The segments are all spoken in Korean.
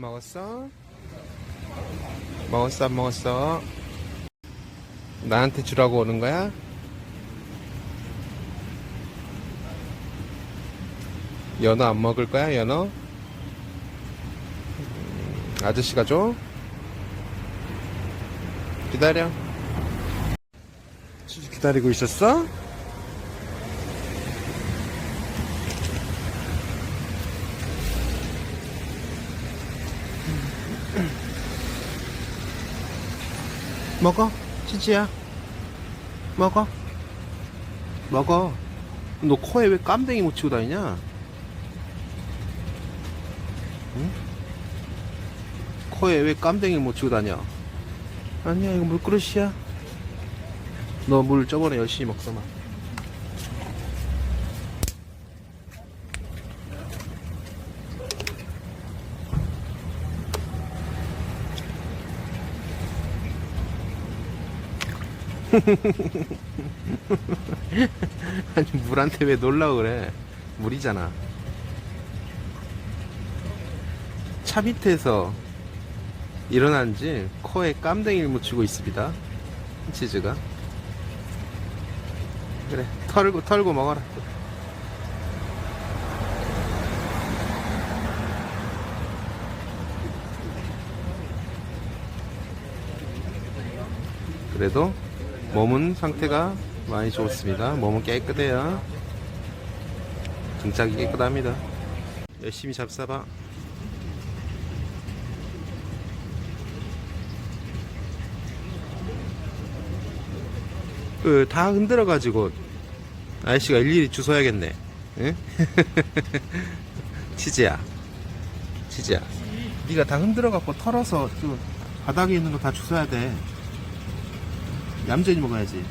먹었어? 먹었어 안 먹었어? 나한테 주라고 오는 거야? 연어 안 먹을 거야 연어? 음, 아저씨가 줘? 기다려 기다리고 있었어? 먹어 치즈야. 먹어. 먹어. 너 코에 왜 깜댕이 묻히고 다니냐? 응? 코에 왜 깜댕이 묻히고 다녀? 아니야 이거 물그릇이야. 너 물 저번에 열심히 먹더만 아니 물한테 왜 놀라고 그래? 물이잖아. 차 밑에서 일어난 지 코에 깜댕이를 묻히고 있습니다. 치즈가. 그래 털고 털고 먹어라. 그래도 몸은 상태가 많이 좋습니다. 몸은 깨끗해요. 등짝이 깨끗합니다. 열심히 잡사봐. 그 다 흔들어 가지고 아저씨가 일일이 주워야겠네. 응? 치즈야. 치즈야. 네가 다 흔들어 갖고 털어서 그 바닥에 있는 거 다 주워야 돼. 얌전히 먹어야지.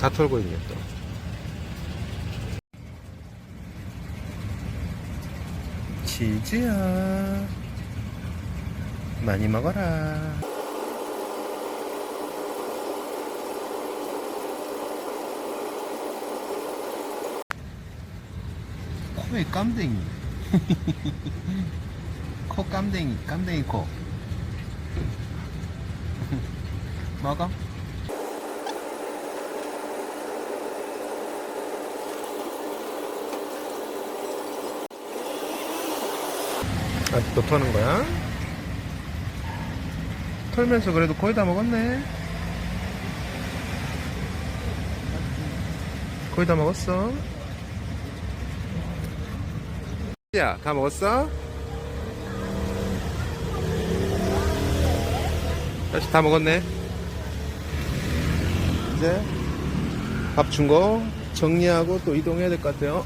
다 털고 있네 또. 치즈야. 많이 먹어라. 코에 깜댕이. 코 깜댕이, 깜댕이 코. 먹어. 아직도 터는 거야? 털면서 그래도 거의 다 먹었네. 거의 다 먹었어. 야, 다 먹었어? 다시 다 먹었네. 이제 밥 준 거 정리하고 또 이동해야 될 것 같아요.